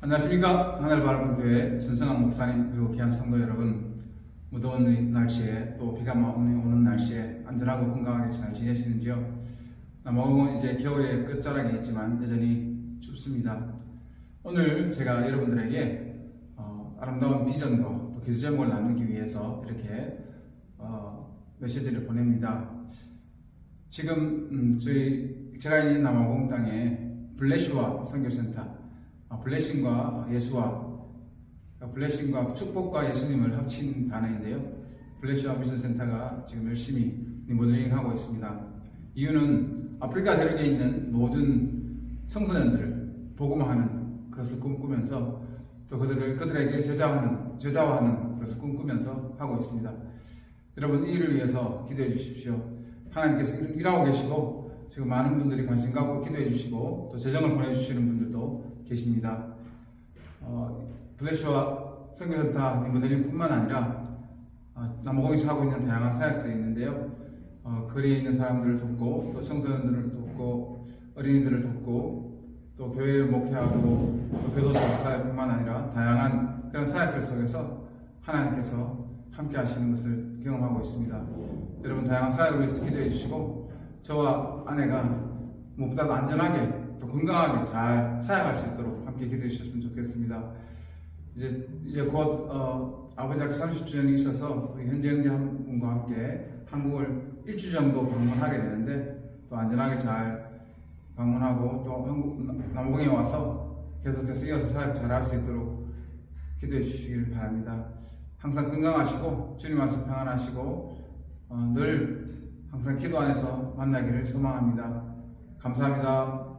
안녕하십니까. 하늘바람교회 순성한 목사님 그리고 귀한 성도 여러분. 무더운 날씨에 또 비가 많이 오는 날씨에 안전하고 건강하게 잘 지내시는지요? 남아공은 이제 겨울의 끝자락에 있지만 여전히 춥습니다. 오늘 제가 여러분들에게 어, 아름다운 비전과 또 기술 제목을 나누기 위해서 이렇게 어, 메시지를 보냅니다. 지금 음, 저희 제가 있는 남아공 땅에 블레시와 선교센터. 아, 블레싱과 예수와 그러니까 블레싱과 축복과 예수님을 합친 단어인데요. 블레시와 미션센터가 지금 열심히 리모델링 하고 있습니다. 이유는 아프리카 대륙에 있는 모든 청소년들을 복음하는 것을 꿈꾸면서 또 그들을 그들에게 제자하는 제자화하는 것을 꿈꾸면서 하고 있습니다. 여러분 이 일을 위해서 기도해 주십시오. 하나님께서 일하고 계시고 지금 많은 분들이 관심 갖고 기도해 주시고 또 재정을 보내주시는 분들도 계십니다. 어, 블레시와 선교센터 리모델링뿐만 아니라 어, 남아공에서 하고 있는 다양한 사역들이 있는데요. 어, 거리에 있는 사람들을 돕고 또 청소년들을 돕고 어린이들을 돕고 또 교회를 목회하고 또 교도소 사역뿐만 아니라 다양한 그런 사역들 속에서 하나님께서 함께 하시는 것을 경험하고 있습니다. 여러분 다양한 사역을 위해서 기도해 주시고 저와 아내가 무엇보다도 안전하게 또 건강하게 잘 사역할 수 있도록 함께 기도해 주셨으면 좋겠습니다. 이제 이제 곧 어, 아버지 학교 30주년이 있어서 우리 현재 형제 한 분과 함께 한국을 일주 정도 방문하게 되는데 또 안전하게 잘 방문하고 또 한국 남공에 와서 계속해서 이어서 잘할 수 있도록 기도해 주시길 바랍니다. 항상 건강하시고 주님 안에서 평안하시고 어, 늘 항상 기도 안에서 만나기를 소망합니다. 감사합니다.